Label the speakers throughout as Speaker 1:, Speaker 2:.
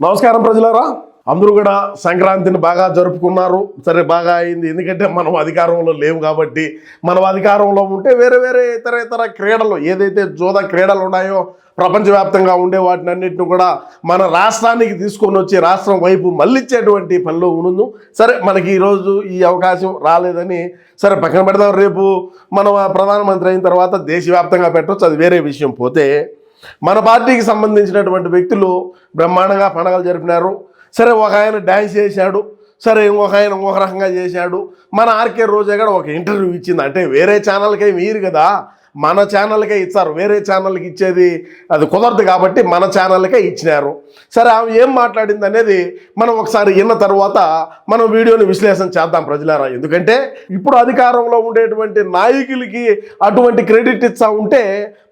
Speaker 1: నమస్కారం ప్రజలారా. అందరూ కూడా సంక్రాంతిని బాగా జరుపుకున్నారు. సరే బాగా అయింది. ఎందుకంటే మనం అధికారంలో లేవు కాబట్టి మనం అధికారంలో ఉంటే వేరే వేరే ఇతర ఇతర క్రీడలు ఏదైతే జోద క్రీడలు ఉన్నాయో ప్రపంచవ్యాప్తంగా ఉండే వాటిని అన్నింటిని కూడా మన రాష్ట్రానికి తీసుకొని వచ్చి రాష్ట్రం వైపు మళ్ళించేటువంటి పనిలో ఉండు సరే మనకి ఈరోజు ఈ అవకాశం రాలేదని సరే పక్కన పెడదాం. రేపు మనం ప్రధానమంత్రి అయిన తర్వాత దేశవ్యాప్తంగా పెట్టవచ్చు అది వేరే విషయం. పోతే మన పార్టీకి సంబంధించినటువంటి వ్యక్తులు బ్రహ్మాండంగా పండగలు జరిపినారు. సరే ఒక ఆయన డ్యాన్స్ చేశాడు. సరే ఇంకొక ఆయన ఇంకొక రకంగా చేశాడు. మన ఆర్కే రోజా కూడా ఒక ఇంటర్వ్యూ ఇచ్చింది. అంటే వేరే ఛానల్కే మీరు కదా. మన ఛానల్కే ఇచ్చారు. వేరే ఛానల్కి ఇచ్చేది అది కుదరదు కాబట్టి మన ఛానల్కే ఇచ్చినారు. సరే ఆమె ఏం మాట్లాడింది అనేది మనం ఒకసారి విన్న తర్వాత మనం వీడియోని విశ్లేషణ చేద్దాం ప్రజలారా. ఎందుకంటే ఇప్పుడు అధికారంలో ఉండేటువంటి నాయకులకి అటువంటి క్రెడిట్ ఇచ్చా ఉంటే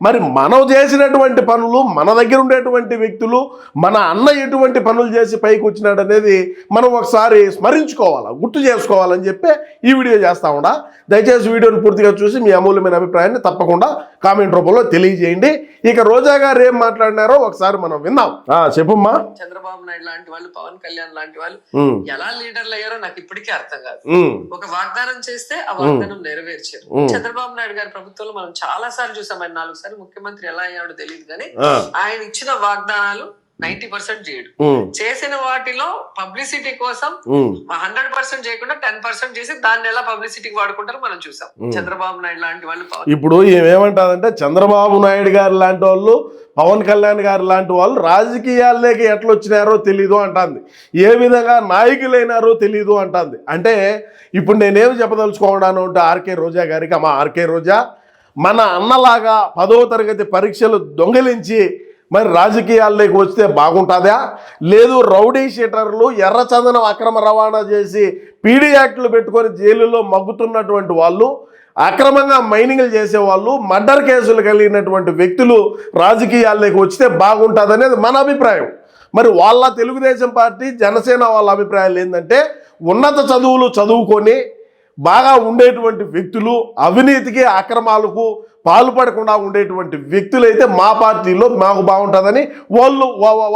Speaker 1: మరి మనం చేసినటువంటి పనులు మన దగ్గర ఉండేటువంటి వ్యక్తులు మన అన్న ఎటువంటి పనులు చేసి పైకి వచ్చినాడు అనేది మనం ఒకసారి స్మరించుకోవాలా గుర్తు చేసుకోవాలని చెప్పి ఈ వీడియో చేస్తా ఉండా. దయచేసి వీడియోని పూర్తిగా చూసి మీ అమూల్యమైన అభిప్రాయాన్ని తప్పకుండా కామెంట్ రూపంలో తెలియజేయండి. ఇక రోజా గారు ఏం మాట్లాడినారో ఒకసారి మనం విందాం. ఆ, చెప్పుమ్మా.
Speaker 2: చంద్రబాబు నాయుడు లాంటి వాళ్ళు పవన్ కళ్యాణ్ లాంటి వాళ్ళు ఎలా లీడర్లు అయ్యారో నాకు ఇప్పటికీ అర్థం కాదు. ఒక వాగ్దానం చేస్తే ఆ వాగ్దానం నెరవేర్చారు. చంద్రబాబు నాయుడు గారి ప్రభుత్వంలో మనం చాలా సార్లు చూసాం ఆయన నాలుగు సార్లు ముఖ్యమంత్రి ఎలా అయ్యాడో తెలియదు కానీ ఆయన ఇచ్చిన వాగ్దానాలు నైన్టీ పర్సెంట్ చేయడు. చేసిన వాటిలో పబ్లిసిటీ కోసం హండ్రెడ్ పర్సెంట్ చేయకుండా టెన్ పర్సెంట్ చేసి దాన్ని ఎలా పబ్లిసిటీకి వాడుకుంటారో మనం చూసాం. చంద్రబాబు నాయుడు లాంటి వాళ్ళు
Speaker 1: ఇప్పుడు ఏమంటారంటే చంద్రబాబు నాయుడు గారు లాంటి వాళ్ళు పవన్ కళ్యాణ్ గారు లాంటి వాళ్ళు రాజకీయాల్లోకి ఎట్లా వచ్చినారో తెలీదు అంటుంది. ఏ విధంగా నాయకులైనారో తెలీదు అంటుంది. అంటే ఇప్పుడు నేనేం చెప్పదలుచుకోవడాను అంటే ఆర్కే రోజా గారికి అమ్మ ఆర్కే రోజా మన అన్నలాగా పదో తరగతి పరీక్షలు దొంగిలించి మరి రాజకీయాల్లోకి వస్తే బాగుంటుందా? లేదు రౌడీ షీటర్లు ఎర్రచందనం అక్రమ రవాణా చేసి పీడీ యాక్టులు పెట్టుకొని జైలులో మగ్గుతున్నటువంటి వాళ్ళు అక్రమంగా మైనింగ్లు చేసేవాళ్ళు మర్డర్ కేసులు కలిగినటువంటి వ్యక్తులు రాజకీయాల్లోకి వస్తే బాగుంటుందనేది మన అభిప్రాయం. మరి వాళ్ళ తెలుగుదేశం పార్టీ జనసేన వాళ్ళ అభిప్రాయాలు ఏంటంటే ఉన్నత చదువులు చదువుకొని బాగా ఉండేటువంటి వ్యక్తులు అవినీతికి అక్రమాలకు పాల్పడకుండా ఉండేటువంటి వ్యక్తులైతే మా పార్టీలో మాకు బాగుంటుందని వాళ్ళు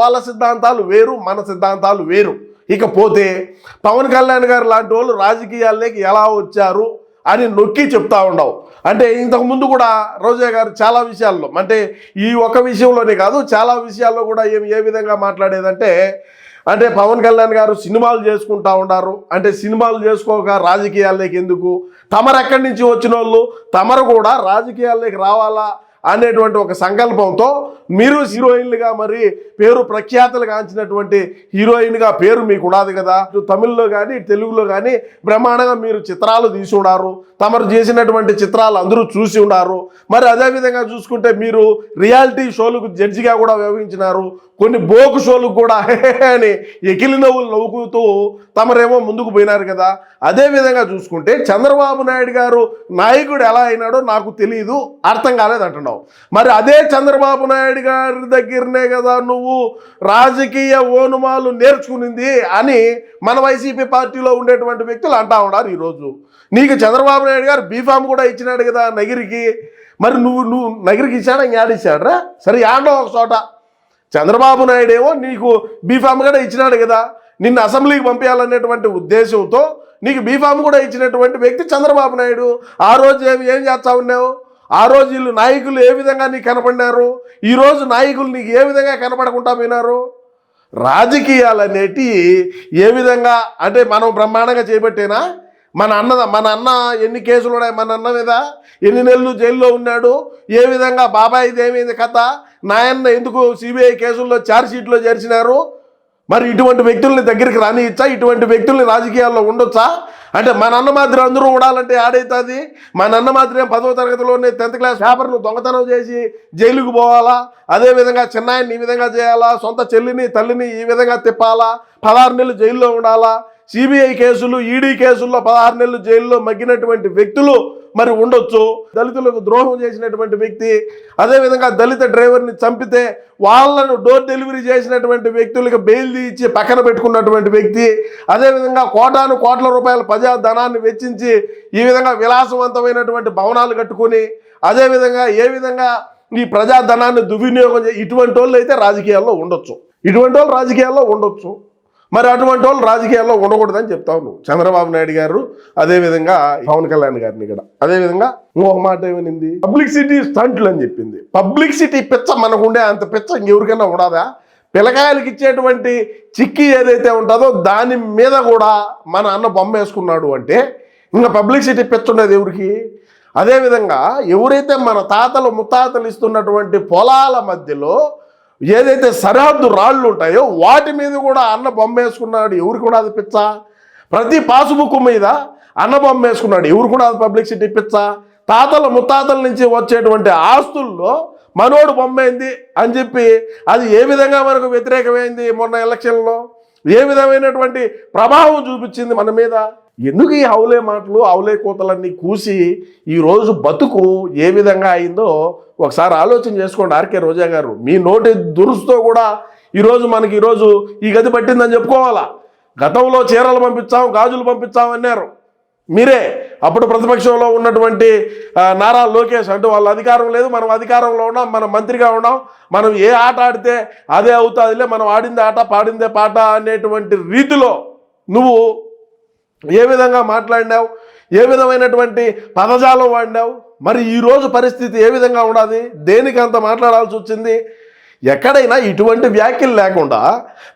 Speaker 1: వాళ్ళ సిద్ధాంతాలు వేరు మన సిద్ధాంతాలు వేరు. ఇకపోతే పవన్ కళ్యాణ్ గారు లాంటి వాళ్ళు రాజకీయాల్లోకి ఎలా వచ్చారు అని నొక్కి చెప్తా ఉండవు. అంటే ఇంతకుముందు కూడా రోజా గారు చాలా విషయాల్లో అంటే ఈ ఒక విషయంలోనే కాదు చాలా విషయాల్లో కూడా ఏమి ఏ విధంగా మాట్లాడేదంటే అంటే పవన్ కళ్యాణ్ గారు సినిమాలు చేసుకుంటా ఉన్నారు అంటే సినిమాలు చేసుకోక రాజకీయాల్లోకి ఎందుకు? తమరు ఎక్కడి నుంచి వచ్చిన వాళ్ళు తమరు కూడా రాజకీయాల్లోకి రావాలా? అనేటువంటి ఒక సంకల్పంతో మీరు హీరోయిన్లుగా మరి పేరు ప్రఖ్యాతలు గాంచినటువంటి హీరోయిన్గా పేరు మీకు ఉండదు కదా. తమిళ్ళో కానీ తెలుగులో కానీ బ్రహ్మాండంగా మీరు చిత్రాలు తీసి ఉన్నారు తమరు చేసినటువంటి చిత్రాలు అందరూ చూసి ఉన్నారు మరి అదేవిధంగా చూసుకుంటే మీరు రియాలిటీ షోలకు జడ్జిగా కూడా వ్యవహరించినారు. కొన్ని బోకు షోలకు కూడా అని ఎకిలి నవ్వులు నవ్వుకుతూ తమరేమో ముందుకు పోయినారు కదా. అదేవిధంగా చూసుకుంటే చంద్రబాబు నాయుడు గారు నాయకుడు ఎలా అయినాడో నాకు తెలియదు అర్థం కాలేదు అంటున్నావు. మరి అదే చంద్రబాబు నాయుడు గారి దగ్గరనే కదా నువ్వు రాజకీయ ఓనుమాలు నేర్చుకునింది అని మన వైసీపీ పార్టీలో ఉండేటువంటి వ్యక్తులు అంటా ఉన్నారు ఈరోజు. నీకు చంద్రబాబు నాయుడు గారు బీఫామ్ కూడా ఇచ్చినాడు కదా నగిరికి. మరి నువ్వు నువ్వు నగిరికి ఇచ్చాడా? ఇంకేడిచ్చాడరా సరే ఆడో ఒక చోట. చంద్రబాబు నాయుడు ఏమో నీకు బీఫామ్ కూడా ఇచ్చినాడు కదా. నిన్ను అసెంబ్లీకి పంపించాలనేటువంటి ఉద్దేశంతో నీకు బీఫామ్ కూడా ఇచ్చినటువంటి వ్యక్తి చంద్రబాబు నాయుడు. ఆ రోజు ఏం ఏం చేస్తా ఉన్నావు? ఆ రోజు వీళ్ళు నాయకులు ఏ విధంగా నీకు కనపడినారు? ఈరోజు నాయకులు నీకు ఏ విధంగా కనపడకుండా పోయినారు? రాజకీయాలు అనేటి ఏ విధంగా అంటే మనం బ్రహ్మాండంగా చేపట్టేనా? మన అన్న మన అన్న ఎన్ని కేసులు ఉన్నాయి? మన అన్న మీద ఎన్ని నెలలు జైల్లో ఉన్నాడు? ఏ విధంగా బాబాయ్ ఏమైంది కథ? నాయన్న ఎందుకు సిబిఐ కేసుల్లో ఛార్జ్ షీట్లో చేర్చినారు? మరి ఇటువంటి వ్యక్తుల్ని దగ్గరికి రానిచ్చా ఇటువంటి వ్యక్తుల్ని రాజకీయాల్లో ఉండొచ్చా? అంటే మా నాన్న మాదిరి అందరూ ఉండాలంటే ఆడైతుంది మా నాన్న మాదిరి పదవ తరగతిలోనే టెన్త్ క్లాస్ పేపర్ను దొంగతనం చేసి జైలుకు పోవాలా? అదేవిధంగా చిన్నాయన్ని ఈ విధంగా చేయాలా? సొంత చెల్లిని తల్లిని ఈ విధంగా తిప్పాలా? పదహారు నెలలు జైల్లో ఉండాలా? సిబిఐ కేసులు ఈడీ కేసుల్లో పదహారు నెలలు జైల్లో మగ్గినటువంటి వ్యక్తులు మరి ఉండొచ్చు. దళితులకు ద్రోహం చేసినటువంటి వ్యక్తి అదేవిధంగా దళిత డ్రైవర్ని చంపితే వాళ్ళను డోర్ డెలివరీ చేసినటువంటి వ్యక్తులకు బెయిల్ ఇచ్చి పక్కన పెట్టుకున్నటువంటి వ్యక్తి అదేవిధంగా కోటాను కోట్ల రూపాయల ప్రజా ధనాన్ని వెచ్చించి ఈ విధంగా విలాసవంతమైనటువంటి భవనాలు కట్టుకొని అదేవిధంగా ఏ విధంగా ఈ ప్రజాధనాన్ని దుర్వినియోగం చే ఇటువంటి వాళ్ళు అయితే రాజకీయాల్లో ఉండొచ్చు. ఇటువంటి వాళ్ళు రాజకీయాల్లో ఉండొచ్చు. మరి అటువంటి వాళ్ళు రాజకీయాల్లో ఉండకూడదని చెప్తావు నువ్వు. చంద్రబాబు నాయుడు గారు అదేవిధంగా పవన్ కళ్యాణ్ గారిని ఇక్కడ అదేవిధంగా ఇంకొక మాట ఏమనింది? పబ్లిసిటీ స్టంట్లు అని చెప్పింది. పబ్లిసిటీ పిచ్చ మనకుండే అంత పిచ్చ ఇంకెవరికైనా ఉండదా? పిల్లకాయలకి ఇచ్చేటువంటి చిక్కి ఏదైతే ఉంటుందో దాని మీద కూడా మన అన్న బొమ్మ వేసుకున్నాడు అంటే ఇంకా పబ్లిసిటీ పిచ్చ ఉండేది ఎవరికి? అదేవిధంగా ఎవరైతే మన తాతలు ముత్తాతలు ఇస్తున్నటువంటి పొలాల మధ్యలో ఏదైతే సరిహద్దు రాళ్ళు ఉంటాయో వాటి మీద కూడా అన్న బొమ్మ వేసుకున్నాడు. ఎవరు కూడా అది పిచ్చ? ప్రతి పాసుబుక్ మీద అన్న బొమ్మ వేసుకున్నాడు. ఎవరు కూడా అది పబ్లిసిటీ పిచ్చ? తాతల ముత్తాతల నుంచి వచ్చేటువంటి ఆస్తుల్లో మనోడు బొమ్మైంది అని చెప్పి అది ఏ విధంగా మనకు వ్యతిరేకమైంది మొన్న ఎలక్షన్లో? ఏ విధమైనటువంటి ప్రభావం చూపించింది మన మీద? ఎందుకు ఈ హౌలే మాటలు హౌలే కూతలన్నీ కూసి ఈరోజు బతుకు ఏ విధంగా అయిందో ఒకసారి ఆలోచన చేసుకోండి ఆర్కే రోజా గారు. మీ నోటి దురుసుతో కూడా ఈరోజు మనకి ఈరోజు ఈ గది పట్టిందని చెప్పుకోవాలా? గతంలో చీరలు పంపించాం గాజులు పంపించాం అన్నారు. మీరే అప్పుడు ప్రతిపక్షంలో ఉన్నటువంటి నారా లోకేష్ అంటే వాళ్ళ అధికారం లేదు. మనం అధికారంలో ఉన్నాం మనం మంత్రిగా ఉన్నాం. మనం ఏ ఆట ఆడితే అదే అవుతుందిలే మనం ఆడిందే ఆట పాడిందే పాట అనేటువంటి రీతిలో నువ్వు ఏ విధంగా మాట్లాడినావు? ఏ విధమైనటువంటి పదజాలం వాడినావు? మరి ఈరోజు పరిస్థితి ఏ విధంగా ఉండాలి? దేనికి అంత మాట్లాడాల్సి వచ్చింది? ఎక్కడైనా ఇటువంటి వ్యాఖ్యలు లేకుండా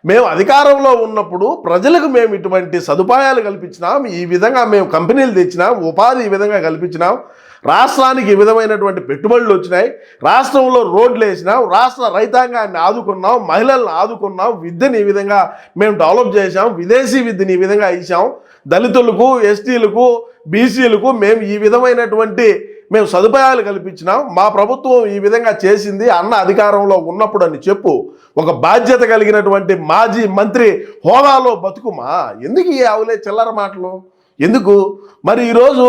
Speaker 1: మేము అధికారంలో ఉన్నప్పుడు ప్రజలకు మేము ఇటువంటి సదుపాయాలు కల్పించినాం ఈ విధంగా మేము కంపెనీలు తెచ్చినాం ఉపాధి ఈ విధంగా కల్పించినాం రాష్ట్రానికి ఈ విధమైనటువంటి పెట్టుబడులు వచ్చినాయి రాష్ట్రంలో రోడ్లు వేసినాం రాష్ట్ర రైతాంగాన్ని ఆదుకున్నాం మహిళలను ఆదుకున్నాం విద్యను ఈ విధంగా మేము డెవలప్ చేశాం విదేశీ విద్యని ఈ విధంగా ఇచ్చాం దళితులకు ఎస్టీలకు బీసీలకు మేము ఈ విధమైనటువంటి మేము సదుపాయాలు కల్పించినాం మా ప్రభుత్వం ఈ విధంగా చేసింది అన్న అధికారంలో ఉన్నప్పుడు అని చెప్పు ఒక బాధ్యత కలిగినటువంటి మాజీ మంత్రి హోదాలో బతుకుమా? ఎందుకు ఈ ఆవులే చిల్లర మాటలు? ఎందుకు? మరి ఈరోజు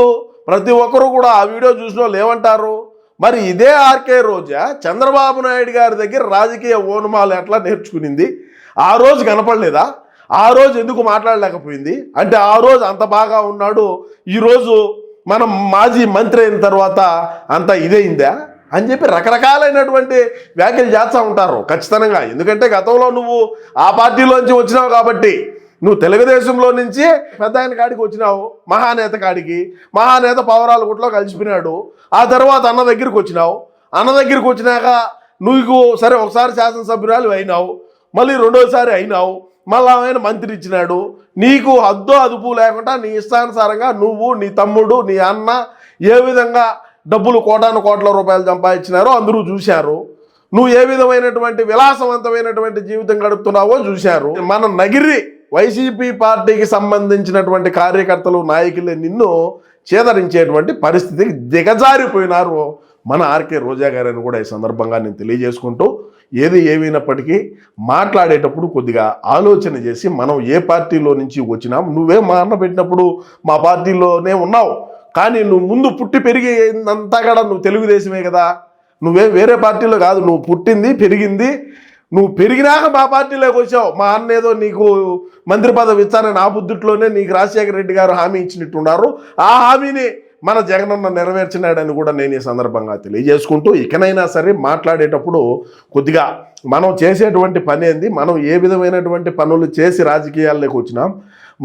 Speaker 1: ప్రతి ఒక్కరు కూడా ఆ వీడియో చూసిన వాళ్ళు ఏమంటారు? మరి ఇదే ఆర్కే రోజా చంద్రబాబు నాయుడు గారి దగ్గర రాజకీయ ఓనుమాలు ఎట్లా నేర్చుకునింది? ఆ రోజు కనపడలేదా? ఆ రోజు ఎందుకు మాట్లాడలేకపోయింది? అంటే ఆ రోజు అంత బాగా ఉన్నాడు ఈరోజు మనం మాజీ మంత్రి అయిన తర్వాత అంత ఇదైందా అని చెప్పి రకరకాలైనటువంటి వ్యాఖ్యలు చేస్తూ ఉంటారు ఖచ్చితంగా. ఎందుకంటే గతంలో నువ్వు ఆ పార్టీలోంచి వచ్చినావు కాబట్టి నువ్వు తెలుగుదేశంలో నుంచి పెద్ద ఆయన కాడికి వచ్చినావు మహానేత కాడికి. మహానేత పవరాల గుట్లో కలిసిపోయినాడు. ఆ తర్వాత అన్న దగ్గరికి వచ్చినావు. అన్న దగ్గరికి వచ్చినాక నువ్వు సరే ఒకసారి శాసనసభ్యురాలు అయినావు మళ్ళీ రెండోసారి అయినావు. మళ్ళీ ఆయన మంత్రి ఇచ్చినాడు. నీకు హద్దు అదుపు లేకుండా నీ ఇష్టానుసారంగా నువ్వు నీ తమ్ముడు నీ అన్న ఏ విధంగా డబ్బులు కోటాను కోట్ల రూపాయలు సంపాదించినారో అందరూ చూశారు. నువ్వు ఏ విధమైనటువంటి విలాసవంతమైనటువంటి జీవితం గడుపుతున్నావో చూశారు. మన నగిరి వైసీపీ పార్టీకి సంబంధించినటువంటి కార్యకర్తలు నాయకులే నిన్ను చేదరించేటువంటి పరిస్థితికి దిగజారిపోయినారు. మన ఆర్కే రోజా గారని కూడా ఈ సందర్భంగా నేను తెలియజేసుకుంటూ ఏది ఏమైనప్పటికీ మాట్లాడేటప్పుడు కొద్దిగా ఆలోచన చేసి మనం ఏ పార్టీలో నుంచి వచ్చినాం నువ్వే మా అన్న పెట్టినప్పుడు మా పార్టీలోనే ఉన్నావు. కానీ నువ్వు ముందు పుట్టి పెరిగేంతా కూడా నువ్వు తెలుగుదేశమే కదా. నువ్వే వేరే పార్టీలో కాదు నువ్వు పుట్టింది పెరిగింది. నువ్వు పెరిగినాక మా పార్టీలోకి వచ్చావు. మా అన్న ఏదో నీకు మంత్రి పదవి ఇచ్చానని ఆ బుద్ధిట్లోనే నీకు రాజశేఖర రెడ్డి గారు హామీ ఇచ్చినట్టున్నారు. ఆ హామీని మన జగనన్న నెరవేర్చినాడని కూడా నేను ఈ సందర్భంగా తెలియజేసుకుంటూ ఇకనైనా సరే మాట్లాడేటప్పుడు కొద్దిగా మనం చేసేటువంటి పని ఏంది? మనం ఏ విధమైనటువంటి పనులు చేసి రాజకీయాల్లోకి వచ్చినాం?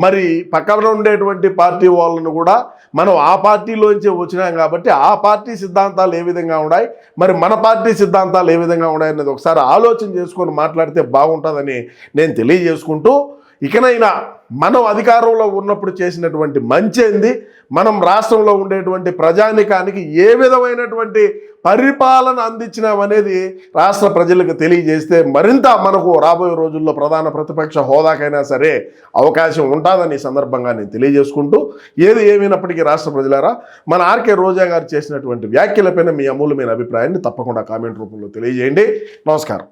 Speaker 1: మరి పక్కన ఉండేటువంటి పార్టీ వాళ్ళను కూడా మనం ఆ పార్టీలోంచి వచ్చినాం కాబట్టి ఆ పార్టీ సిద్ధాంతాలు ఏ విధంగా ఉన్నాయి? మరి మన పార్టీ సిద్ధాంతాలు ఏ విధంగా ఉన్నాయి అనేది ఒకసారి ఆలోచన చేసుకొని మాట్లాడితే బాగుంటుందని నేను తెలియజేసుకుంటూ ఇకనైనా మనం అధికారంలో ఉన్నప్పుడు చేసినటువంటి మంచి ఏంది? మనం రాష్ట్రంలో ఉండేటువంటి ప్రజానికానికి ఏ విధమైనటువంటి పరిపాలన అందించినామనేది రాష్ట్ర ప్రజలకు తెలియజేస్తే మరింత మనకు రాబోయే రోజుల్లో ప్రధాన ప్రతిపక్ష హోదాకైనా సరే అవకాశం ఉంటుందని సందర్భంగా నేను తెలియజేసుకుంటూ ఏది ఏమైనప్పటికీ రాష్ట్ర ప్రజలారా మన ఆర్కే రోజా గారు చేసినటువంటి వ్యాఖ్యలపైన మీ అమూల్యమైన అభిప్రాయాన్ని తప్పకుండా కామెంట్ రూపంలో తెలియజేయండి. నమస్కారం.